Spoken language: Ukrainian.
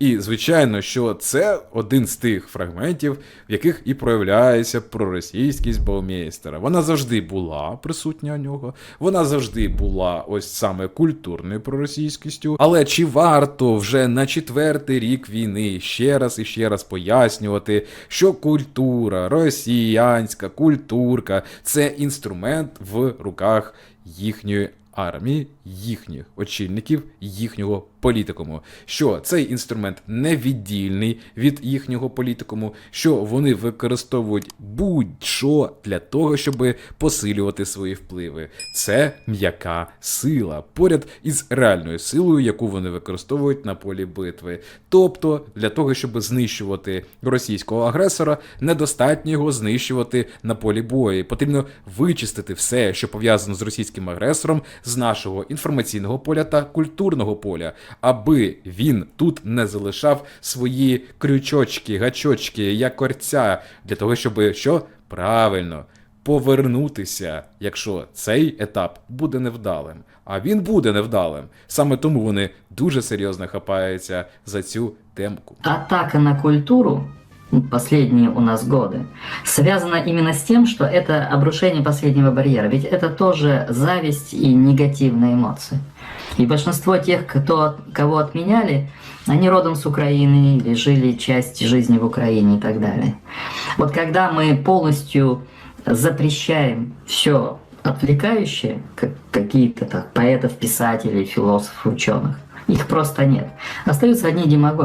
І звичайно, що це один з тих фрагментів, в яких і проявляється проросійськість Баумейстера. Вона завжди була присутня у нього, вона завжди була ось саме культурною проросійськістю. Але чи варто вже на четвертий рік війни ще раз і ще раз пояснювати, що культура, росіянська культурка це інструмент в руках їхньої армії, їхніх очільників, їхнього політикуму, що цей інструмент невіддільний від їхнього політикуму, що вони використовують будь-що для того, щоб посилювати свої впливи. Це м'яка сила поряд із реальною силою, яку вони використовують на полі битви. Тобто, для того, щоб знищувати російського агресора, недостатньо його знищувати на полі бою. Потрібно вичистити все, що пов'язано з російським агресором, з нашого інформаційного поля та культурного поля, аби він тут не залишав свої крючочки, гачочки, якорця, для того, щоб що правильно. Повернутися, якщо цей етап буде невдалим, а він буде невдалим. Саме тому вони дуже серйозно хапаються за цю темку. атака на культуру последние у нас годы связана именно с тем, что это обрушение последнего барьера. Ведь это тоже зависть и негативные эмоции. И большинство тех, кто, кого отменяли, они родом с Украины или жили часть жизни в Украине и так далее. Вот когда мы полностью запрещаем все отвлекающее, как какие-то так, поэтов, писателей, философов, ученых, их просто нет. Остаются одни демагоги.